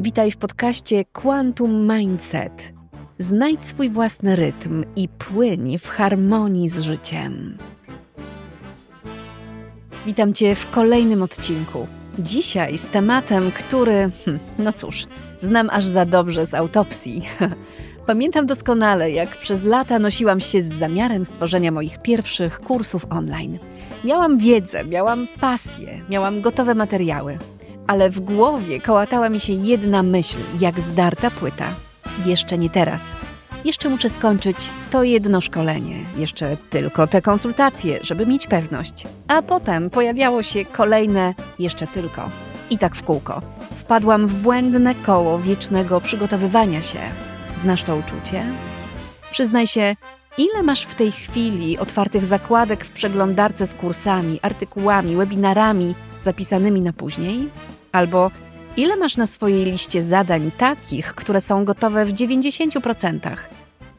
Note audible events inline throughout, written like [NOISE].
Witaj w podcaście Quantum Mindset. Znajdź swój własny rytm i płyń w harmonii z życiem. Witam Cię w kolejnym odcinku. Dzisiaj z tematem, który, hm, no cóż, znam aż za dobrze z autopsji. [LAUGHS] Pamiętam doskonale, jak przez lata nosiłam się z zamiarem stworzenia moich pierwszych kursów online. Miałam wiedzę, miałam pasję, miałam gotowe materiały ale w głowie kołatała mi się jedna myśl, jak zdarta płyta. Jeszcze nie teraz. Jeszcze muszę skończyć to jedno szkolenie, jeszcze tylko te konsultacje, żeby mieć pewność. A potem pojawiało się kolejne jeszcze tylko. I tak w kółko. Wpadłam w błędne koło wiecznego przygotowywania się. Znasz to uczucie? Przyznaj się, ile masz w tej chwili otwartych zakładek w przeglądarce z kursami, artykułami, webinarami zapisanymi na później? Albo ile masz na swojej liście zadań takich, które są gotowe w 90%,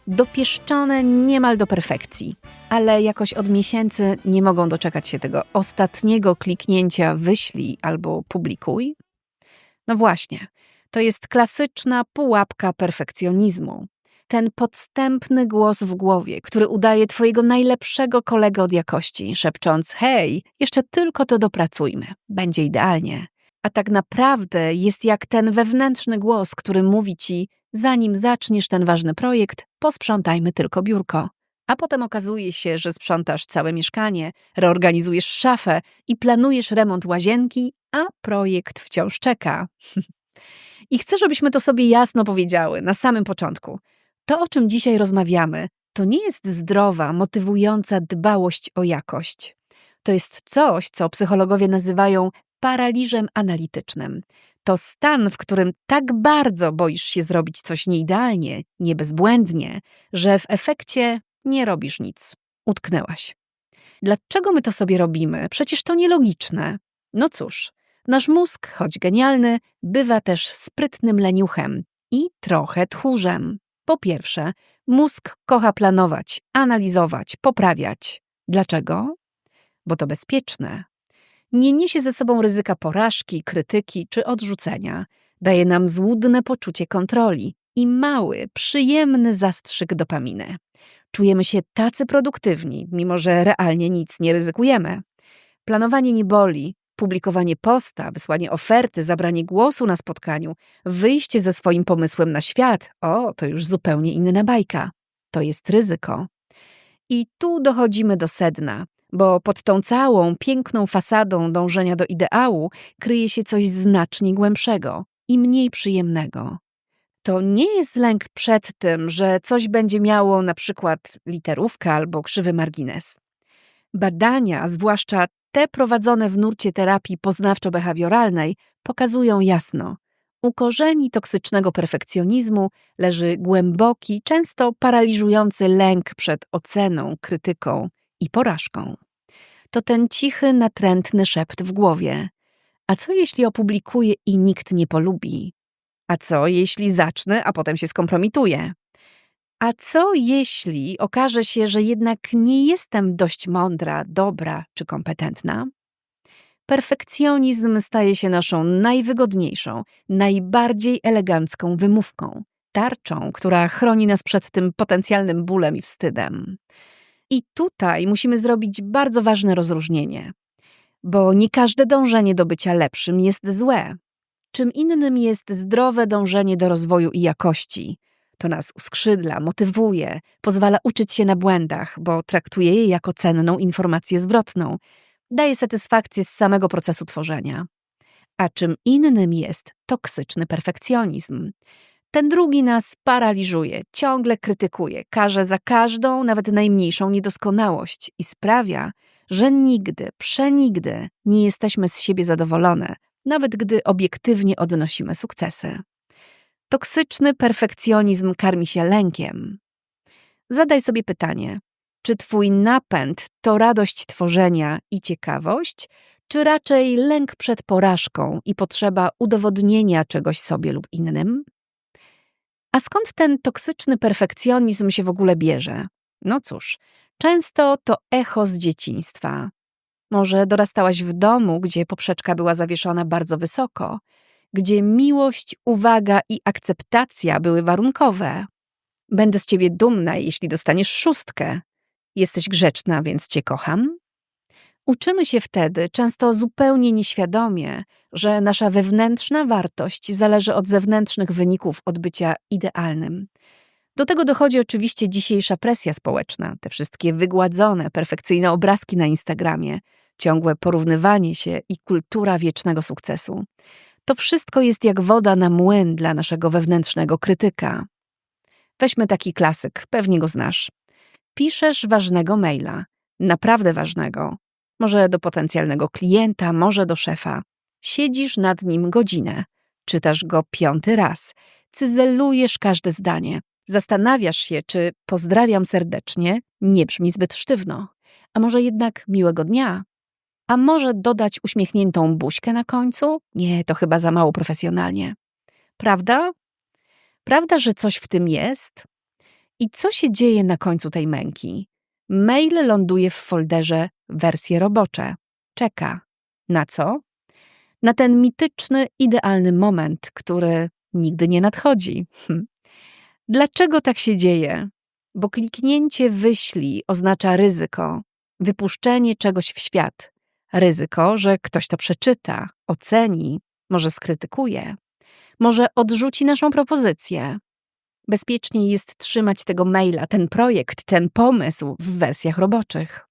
dopieszczone niemal do perfekcji, ale jakoś od miesięcy nie mogą doczekać się tego ostatniego kliknięcia wyślij albo publikuj? No właśnie, to jest klasyczna pułapka perfekcjonizmu. Ten podstępny głos w głowie, który udaje twojego najlepszego kolegę od jakości, szepcząc: Hej, jeszcze tylko to dopracujmy, będzie idealnie a tak naprawdę jest jak ten wewnętrzny głos, który mówi ci, zanim zaczniesz ten ważny projekt, posprzątajmy tylko biurko. A potem okazuje się, że sprzątasz całe mieszkanie, reorganizujesz szafę i planujesz remont łazienki, a projekt wciąż czeka. [LAUGHS] I chcę, żebyśmy to sobie jasno powiedziały na samym początku. To, o czym dzisiaj rozmawiamy, to nie jest zdrowa, motywująca dbałość o jakość. To jest coś, co psychologowie nazywają paraliżem analitycznym. To stan, w którym tak bardzo boisz się zrobić coś nieidealnie, niebezbłędnie, że w efekcie nie robisz nic. Utknęłaś. Dlaczego my to sobie robimy? Przecież to nielogiczne. No cóż, nasz mózg, choć genialny, bywa też sprytnym leniuchem i trochę tchórzem. Po pierwsze, mózg kocha planować, analizować, poprawiać. Dlaczego? Bo to bezpieczne, nie niesie ze sobą ryzyka porażki, krytyki czy odrzucenia. Daje nam złudne poczucie kontroli i mały, przyjemny zastrzyk dopaminy. Czujemy się tacy produktywni, mimo że realnie nic nie ryzykujemy. Planowanie nie boli, publikowanie posta, wysłanie oferty, zabranie głosu na spotkaniu, wyjście ze swoim pomysłem na świat o, to już zupełnie inna bajka. To jest ryzyko. I tu dochodzimy do sedna bo pod tą całą piękną fasadą dążenia do ideału kryje się coś znacznie głębszego i mniej przyjemnego. To nie jest lęk przed tym, że coś będzie miało na przykład literówkę albo krzywy margines. Badania, zwłaszcza te prowadzone w nurcie terapii poznawczo-behawioralnej, pokazują jasno. U korzeni toksycznego perfekcjonizmu leży głęboki, często paraliżujący lęk przed oceną, krytyką i porażką. To ten cichy, natrętny szept w głowie. A co jeśli opublikuję i nikt nie polubi? A co jeśli zacznę, a potem się skompromituję? A co jeśli okaże się, że jednak nie jestem dość mądra, dobra czy kompetentna? Perfekcjonizm staje się naszą najwygodniejszą, najbardziej elegancką wymówką, tarczą, która chroni nas przed tym potencjalnym bólem i wstydem. I tutaj musimy zrobić bardzo ważne rozróżnienie, bo nie każde dążenie do bycia lepszym jest złe. Czym innym jest zdrowe dążenie do rozwoju i jakości. To nas uskrzydla, motywuje, pozwala uczyć się na błędach, bo traktuje je jako cenną informację zwrotną, daje satysfakcję z samego procesu tworzenia. A czym innym jest toksyczny perfekcjonizm. Ten drugi nas paraliżuje, ciągle krytykuje, karze za każdą, nawet najmniejszą niedoskonałość i sprawia, że nigdy, przenigdy nie jesteśmy z siebie zadowolone, nawet gdy obiektywnie odnosimy sukcesy. Toksyczny perfekcjonizm karmi się lękiem. Zadaj sobie pytanie: czy Twój napęd to radość tworzenia i ciekawość, czy raczej lęk przed porażką i potrzeba udowodnienia czegoś sobie lub innym? A skąd ten toksyczny perfekcjonizm się w ogóle bierze? No cóż, często to echo z dzieciństwa. Może dorastałaś w domu, gdzie poprzeczka była zawieszona bardzo wysoko, gdzie miłość, uwaga i akceptacja były warunkowe. Będę z ciebie dumna, jeśli dostaniesz szóstkę. Jesteś grzeczna, więc cię kocham. Uczymy się wtedy, często zupełnie nieświadomie, że nasza wewnętrzna wartość zależy od zewnętrznych wyników odbycia idealnym. Do tego dochodzi oczywiście dzisiejsza presja społeczna, te wszystkie wygładzone, perfekcyjne obrazki na Instagramie, ciągłe porównywanie się i kultura wiecznego sukcesu. To wszystko jest jak woda na młyn dla naszego wewnętrznego krytyka. Weźmy taki klasyk, pewnie go znasz. Piszesz ważnego maila, naprawdę ważnego, może do potencjalnego klienta, może do szefa. Siedzisz nad nim godzinę, czytasz go piąty raz, cyzelujesz każde zdanie, zastanawiasz się, czy pozdrawiam serdecznie nie brzmi zbyt sztywno, a może jednak miłego dnia, a może dodać uśmiechniętą buźkę na końcu? Nie, to chyba za mało profesjonalnie. Prawda? Prawda, że coś w tym jest? I co się dzieje na końcu tej męki? Mail ląduje w folderze wersje robocze. Czeka. Na co? Na ten mityczny, idealny moment, który nigdy nie nadchodzi. Hm. Dlaczego tak się dzieje? Bo kliknięcie wyślij oznacza ryzyko, wypuszczenie czegoś w świat. Ryzyko, że ktoś to przeczyta, oceni, może skrytykuje, może odrzuci naszą propozycję. Bezpieczniej jest trzymać tego maila, ten projekt, ten pomysł w wersjach roboczych.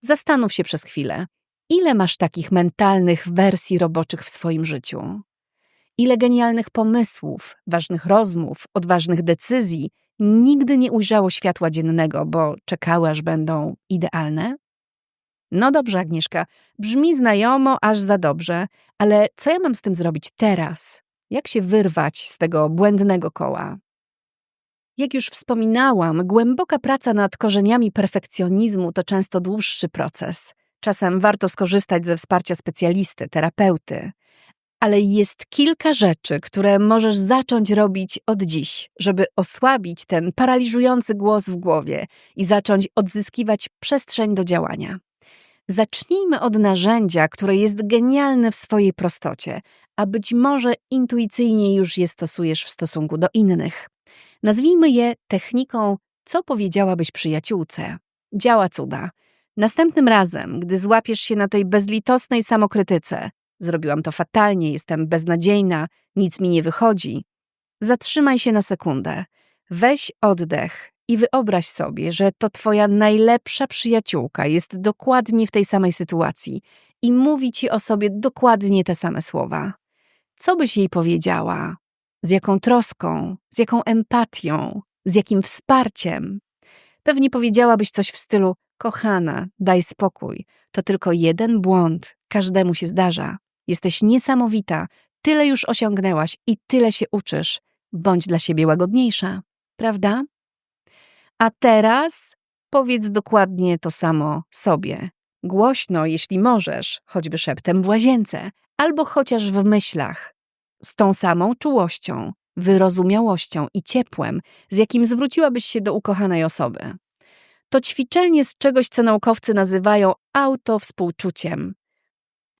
Zastanów się przez chwilę, ile masz takich mentalnych wersji roboczych w swoim życiu? Ile genialnych pomysłów, ważnych rozmów, odważnych decyzji nigdy nie ujrzało światła dziennego, bo czekały, aż będą idealne? No dobrze, Agnieszka, brzmi znajomo aż za dobrze, ale co ja mam z tym zrobić teraz? Jak się wyrwać z tego błędnego koła? Jak już wspominałam, głęboka praca nad korzeniami perfekcjonizmu to często dłuższy proces. Czasem warto skorzystać ze wsparcia specjalisty, terapeuty. Ale jest kilka rzeczy, które możesz zacząć robić od dziś, żeby osłabić ten paraliżujący głos w głowie i zacząć odzyskiwać przestrzeń do działania. Zacznijmy od narzędzia, które jest genialne w swojej prostocie, a być może intuicyjnie już je stosujesz w stosunku do innych. Nazwijmy je techniką co powiedziałabyś przyjaciółce. Działa cuda. Następnym razem, gdy złapiesz się na tej bezlitosnej samokrytyce, zrobiłam to fatalnie, jestem beznadziejna, nic mi nie wychodzi, zatrzymaj się na sekundę, weź oddech i wyobraź sobie, że to twoja najlepsza przyjaciółka jest dokładnie w tej samej sytuacji i mówi ci o sobie dokładnie te same słowa. Co byś jej powiedziała? Z jaką troską, z jaką empatią, z jakim wsparciem. Pewnie powiedziałabyś coś w stylu: Kochana, daj spokój, to tylko jeden błąd, każdemu się zdarza. Jesteś niesamowita, tyle już osiągnęłaś i tyle się uczysz. Bądź dla siebie łagodniejsza, prawda? A teraz powiedz dokładnie to samo sobie. Głośno, jeśli możesz, choćby szeptem w łazience, albo chociaż w myślach, z tą samą czułością, wyrozumiałością i ciepłem, z jakim zwróciłabyś się do ukochanej osoby. To ćwiczenie z czegoś, co naukowcy nazywają autowspółczuciem.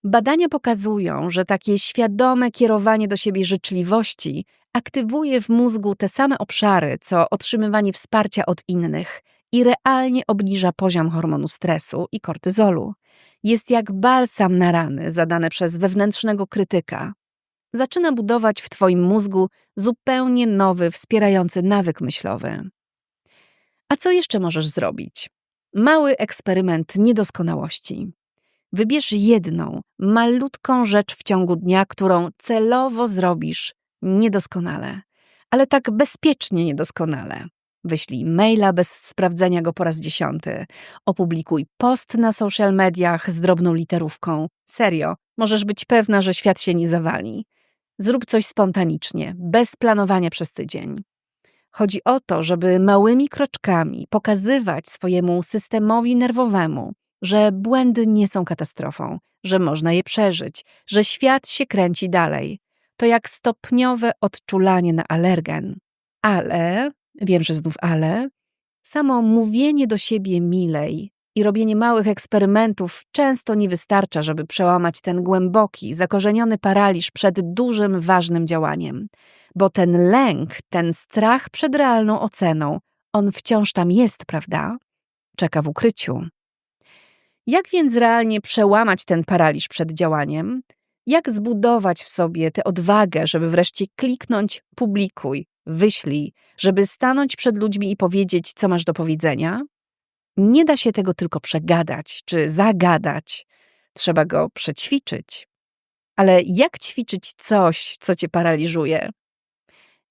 Badania pokazują, że takie świadome kierowanie do siebie życzliwości aktywuje w mózgu te same obszary, co otrzymywanie wsparcia od innych i realnie obniża poziom hormonu stresu i kortyzolu. Jest jak balsam na rany zadane przez wewnętrznego krytyka, zaczyna budować w Twoim mózgu zupełnie nowy, wspierający nawyk myślowy. A co jeszcze możesz zrobić? Mały eksperyment niedoskonałości. Wybierz jedną, malutką rzecz w ciągu dnia, którą celowo zrobisz niedoskonale, ale tak bezpiecznie niedoskonale. Wyślij maila bez sprawdzenia go po raz dziesiąty. Opublikuj post na social mediach z drobną literówką. Serio, możesz być pewna, że świat się nie zawali. Zrób coś spontanicznie, bez planowania przez tydzień. Chodzi o to, żeby małymi kroczkami pokazywać swojemu systemowi nerwowemu, że błędy nie są katastrofą, że można je przeżyć, że świat się kręci dalej. To jak stopniowe odczulanie na alergen. Ale, wiem, że znów ale, samo mówienie do siebie milej i robienie małych eksperymentów często nie wystarcza, żeby przełamać ten głęboki, zakorzeniony paraliż przed dużym, ważnym działaniem. Bo ten lęk, ten strach przed realną oceną, on wciąż tam jest, prawda? Czeka w ukryciu. Jak więc realnie przełamać ten paraliż przed działaniem? Jak zbudować w sobie tę odwagę, żeby wreszcie kliknąć publikuj, wyślij, żeby stanąć przed ludźmi i powiedzieć, co masz do powiedzenia? Nie da się tego tylko przegadać czy zagadać. Trzeba go przećwiczyć. Ale jak ćwiczyć coś, co cię paraliżuje?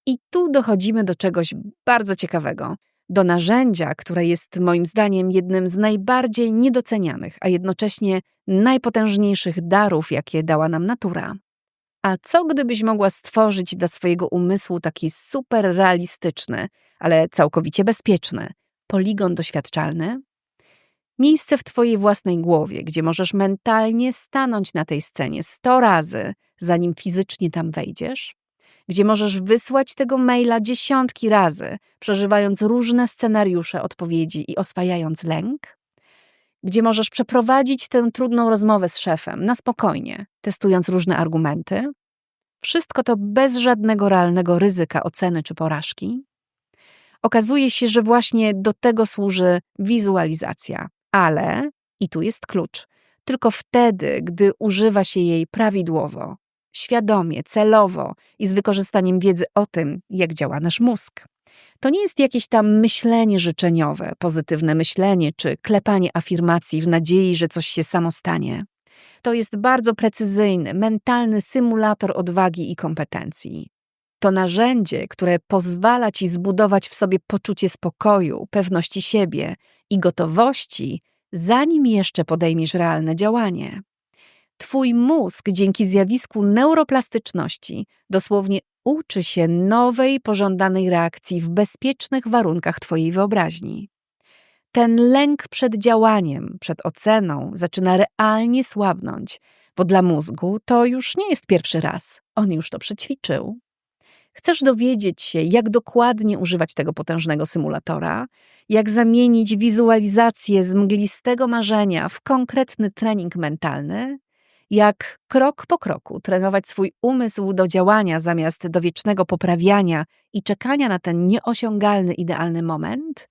I tu dochodzimy do czegoś bardzo ciekawego. Do narzędzia, które jest moim zdaniem jednym z najbardziej niedocenianych, a jednocześnie najpotężniejszych darów, jakie dała nam natura. A co gdybyś mogła stworzyć dla swojego umysłu taki super realistyczny, ale całkowicie bezpieczny poligon doświadczalny? Miejsce w Twojej własnej głowie, gdzie możesz mentalnie stanąć na tej scenie sto razy, zanim fizycznie tam wejdziesz? Gdzie możesz wysłać tego maila dziesiątki razy, przeżywając różne scenariusze odpowiedzi i oswajając lęk? Gdzie możesz przeprowadzić tę trudną rozmowę z szefem na spokojnie, testując różne argumenty? Wszystko to bez żadnego realnego ryzyka oceny czy porażki? Okazuje się, że właśnie do tego służy wizualizacja, ale, i tu jest klucz, tylko wtedy, gdy używa się jej prawidłowo, świadomie, celowo i z wykorzystaniem wiedzy o tym, jak działa nasz mózg. To nie jest jakieś tam myślenie życzeniowe, pozytywne myślenie czy klepanie afirmacji w nadziei, że coś się samo stanie. To jest bardzo precyzyjny, mentalny symulator odwagi i kompetencji. To narzędzie, które pozwala ci zbudować w sobie poczucie spokoju, pewności siebie i gotowości, zanim jeszcze podejmiesz realne działanie. Twój mózg dzięki zjawisku neuroplastyczności dosłownie uczy się nowej, pożądanej reakcji w bezpiecznych warunkach Twojej wyobraźni. Ten lęk przed działaniem, przed oceną zaczyna realnie słabnąć, bo dla mózgu to już nie jest pierwszy raz. On już to przećwiczył. Chcesz dowiedzieć się, jak dokładnie używać tego potężnego symulatora, jak zamienić wizualizację z mglistego marzenia w konkretny trening mentalny, jak krok po kroku trenować swój umysł do działania zamiast do wiecznego poprawiania i czekania na ten nieosiągalny, idealny moment,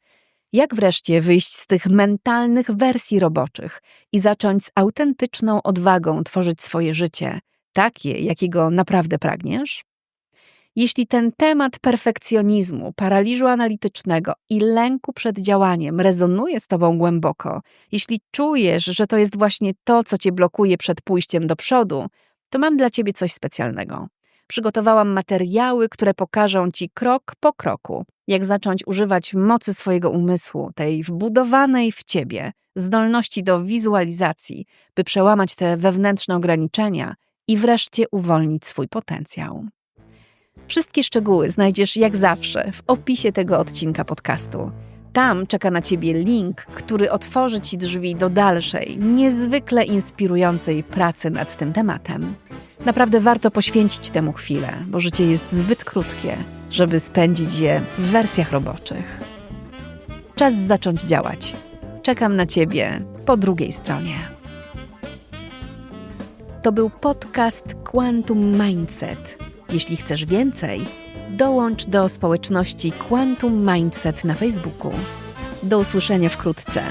jak wreszcie wyjść z tych mentalnych wersji roboczych i zacząć z autentyczną odwagą tworzyć swoje życie, takie, jakiego naprawdę pragniesz? Jeśli ten temat perfekcjonizmu, paraliżu analitycznego i lęku przed działaniem rezonuje z Tobą głęboko, jeśli czujesz, że to jest właśnie to, co Cię blokuje przed pójściem do przodu, to mam dla Ciebie coś specjalnego. Przygotowałam materiały, które pokażą Ci krok po kroku, jak zacząć używać mocy swojego umysłu, tej wbudowanej w Ciebie zdolności do wizualizacji, by przełamać te wewnętrzne ograniczenia i wreszcie uwolnić swój potencjał. Wszystkie szczegóły znajdziesz jak zawsze w opisie tego odcinka podcastu. Tam czeka na Ciebie link, który otworzy Ci drzwi do dalszej, niezwykle inspirującej pracy nad tym tematem. Naprawdę warto poświęcić temu chwilę, bo życie jest zbyt krótkie, żeby spędzić je w wersjach roboczych. Czas zacząć działać. Czekam na Ciebie po drugiej stronie. To był podcast Quantum Mindset jeśli chcesz więcej, dołącz do społeczności Quantum Mindset na Facebooku. Do usłyszenia wkrótce.